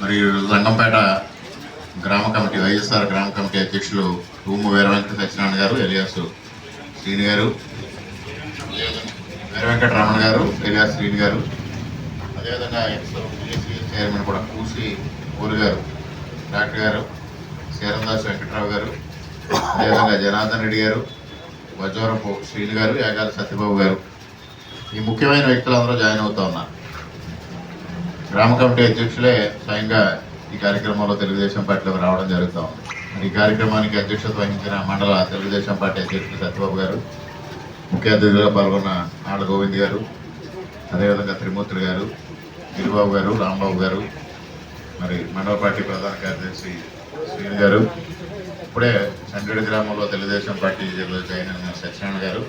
మరియు రంగంపేట గ్రామ కమిటీ వైఎస్ఆర్ గ్రామ కమిటీ అధ్యక్షులు రూము వీరవెంకట సత్యనారాయణ గారు ఎలియాస్ శ్రీని గారు వీర వెంకట రమణ గారు ఎలియాస్ శ్రీని గారు అదేవిధంగా ఎక్స్ చైర్మన్ కూడా కూసి ఊరు గారు డాక్టర్ గారు శీరందాస్ వెంకట్రావు గారు అదేవిధంగా జనార్దన్ రెడ్డి గారు వజ్వరపు శ్రీని గారు యాగాల సత్యబాబు గారు. ఈ ముఖ్యమైన వ్యక్తులందరూ జాయిన్ అవుతా ఉన్నారు. గ్రామ కమిటీ అధ్యక్షులే స్వయంగా ఈ కార్యక్రమంలో తెలుగుదేశం పార్టీలోకి రావడం జరుగుతూ ఉంది. ఈ కార్యక్రమానికి అధ్యక్షత వహించిన మండల తెలుగుదేశం పార్టీ అధ్యక్షులు సత్యబాబు గారు ముఖ్య అతిథిగా పాల్గొన్న ఆడ గోవింద్ గారు అదేవిధంగా త్రిమూర్తులు గారు గిరిబాబు గారు రాంబాబు గారు మరి మండల పార్టీ ప్రధాన కార్యదర్శి శ్రీని గారు ఇప్పుడే సంగడి గ్రామంలో తెలుగుదేశం పార్టీ జాయిన్ అయిన సత్యనారాయణ గారు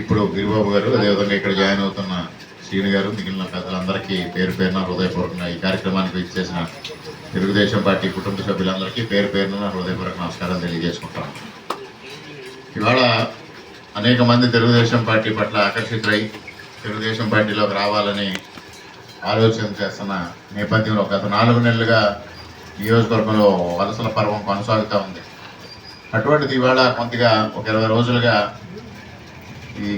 ఇప్పుడు గిరిబాబు గారు అదేవిధంగా ఇక్కడ జాయిన్ అవుతున్న శ్రీను గారు మిగిలిన పెద్దలందరికీ పేరు పేరున హృదయపూర్వకంగా ఈ కార్యక్రమానికి ఇచ్చేసిన తెలుగుదేశం పార్టీ కుటుంబ సభ్యులందరికీ పేరు పేరున హృదయపూర్వక నమస్కారాలు తెలియజేసుకుంటాను ఇవాళ అనేక మంది తెలుగుదేశం పార్టీ పట్ల ఆకర్షితులై తెలుగుదేశం పార్టీలోకి రావాలని ఆలోచన చేస్తున్న నేపథ్యంలో గత నాలుగు నెలలుగా నియోజకవర్గంలో వలసల పర్వం కొనసాగుతూ ఉంది. అటువంటిది ఇవాళ కొద్దిగా ఒక ఇరవై రోజులుగా ఈ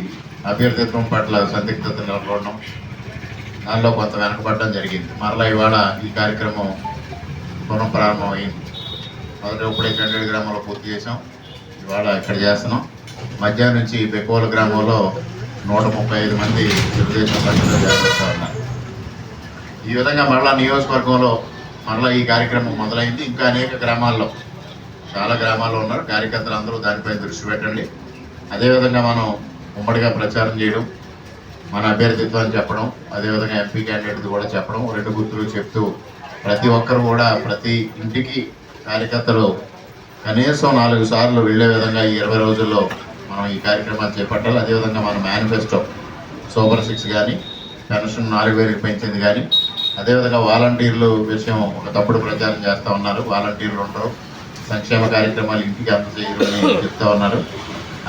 అభ్యర్థిత్వం పట్ల సందిగ్ధత నెలకొనడం దానిలో కొంత వెనకబడడం జరిగింది. మరలా ఇవాళ ఈ కార్యక్రమం పునః ప్రారంభమైంది మొదట ఇప్పుడే చండేడు గ్రామంలో పూర్తి చేసాం ఇవాళ ఇక్కడ చేస్తున్నాం. మధ్యాహ్నం నుంచి బెకోల గ్రామంలో నూట ముప్పై ఐదు మంది తెలుగుదేశం పార్టీలో చేరుస్తూ ఉన్నారు. ఈ విధంగా మరలా నియోజకవర్గంలో మరలా ఈ కార్యక్రమం మొదలైంది. ఇంకా అనేక గ్రామాల్లో చాలా గ్రామాల్లో ఉన్నారు. కార్యకర్తలు అందరూ దానిపై దృష్టి పెట్టండి. అదేవిధంగా మనం ఉమ్మడిగా ప్రచారం చేయడం మన అభ్యర్థిత్వాన్ని చెప్పడం అదేవిధంగా ఎంపీ క్యాండిడేట్ కూడా చెప్పడం రెండు గుర్తులు చెప్తూ ప్రతి ఒక్కరు కూడా ప్రతి ఇంటికి కార్యకర్తలు కనీసం నాలుగు సార్లు వెళ్ళే విధంగా ఈ ఇరవై రోజుల్లో మనం ఈ కార్యక్రమాన్ని చేపట్టాలి. అదేవిధంగా మన మేనిఫెస్టో సూపర్ సిక్స్ కానీ పెన్షన్ నాలుగు వేలకు పెంచింది కానీ అదేవిధంగా వాలంటీర్లు విషయం ఒక తప్పుడు ప్రచారం చేస్తూ ఉన్నారు. వాలంటీర్లు ఉండరు. సంక్షేమ కార్యక్రమాలు ఇంటికి అందజేయరు చెప్తా ఉన్నారు.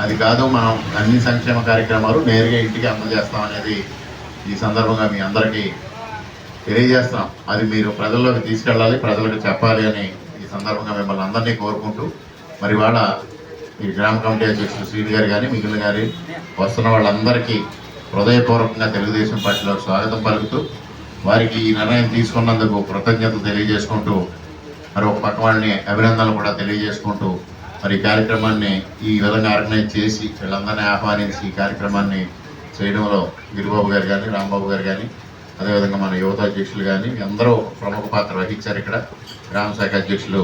అది కాదు మనం అన్ని సంక్షేమ కార్యక్రమాలు నేరుగా ఇంటికి అందజేస్తాం అనేది ఈ సందర్భంగా మీ అందరికీ తెలియజేస్తాం అది మీరు ప్రజల్లోకి తీసుకెళ్ళాలి ప్రజలకు చెప్పాలి అని ఈ సందర్భంగా మిమ్మల్ని అందరినీ కోరుకుంటూ మరి వాళ్ళ ఈ గ్రామ కమిటీ అధ్యక్షులు శ్రీని గారు కానీ మిగిలిన గారి వస్తున్న వాళ్ళందరికీ హృదయపూర్వకంగా తెలుగుదేశం పార్టీలో స్వాగతం పలుకుతూ వారికి ఈ నిర్ణయం తీసుకున్నందుకు కృతజ్ఞతలు తెలియజేసుకుంటూ మరి ఒక పక్క వాళ్ళని అభినందనలు కూడా తెలియజేసుకుంటూ మరి కార్యక్రమాన్ని ఈ విధంగా ఆర్గనైజ్ చేసి వీళ్ళందరినీ ఆహ్వానించి ఈ కార్యక్రమాన్ని చేయడంలో గిరిబాబు గారు కానీ రాంబాబు గారు కానీ అదేవిధంగా మన యువత అధ్యక్షులు కానీ అందరూ ప్రముఖ పాత్ర వహించారు ఇక్కడ. గ్రామ శాఖ అధ్యక్షులు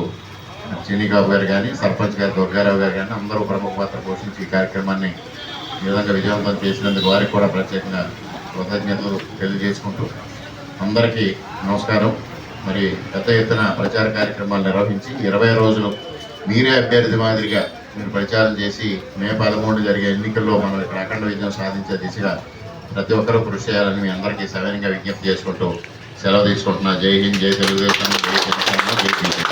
చిన్నిబాబు గారు కానీ సర్పంచ్ గారు దుర్గారావు గారు కానీ అందరూ ప్రముఖ పాత్ర పోషించి ఈ కార్యక్రమాన్ని ఈ విధంగా విజయవంతం చేసినందుకు వారికి కూడా ప్రత్యేకంగా కృతజ్ఞతలు తెలియజేసుకుంటూ అందరికీ నమస్కారం. మరి పెద్ద ఎత్తున ప్రచార కార్యక్రమాలు నిర్వహించి ఇరవై రోజులు మీరే అభ్యర్థి మాదిరిగా మీరు ప్రచారం చేసి మే పదమూడు జరిగే ఎన్నికల్లో మనం ఇక్కడ అఖండ విజయం సాధించే దిశగా ప్రతి ఒక్కరూ కృషి చేయాలని మీ అందరికీ సవినంగా విజ్ఞప్తి చేసుకుంటూ సెలవు తీసుకుంటున్నా. జై హింద్ జై తెలుగుదేశం జై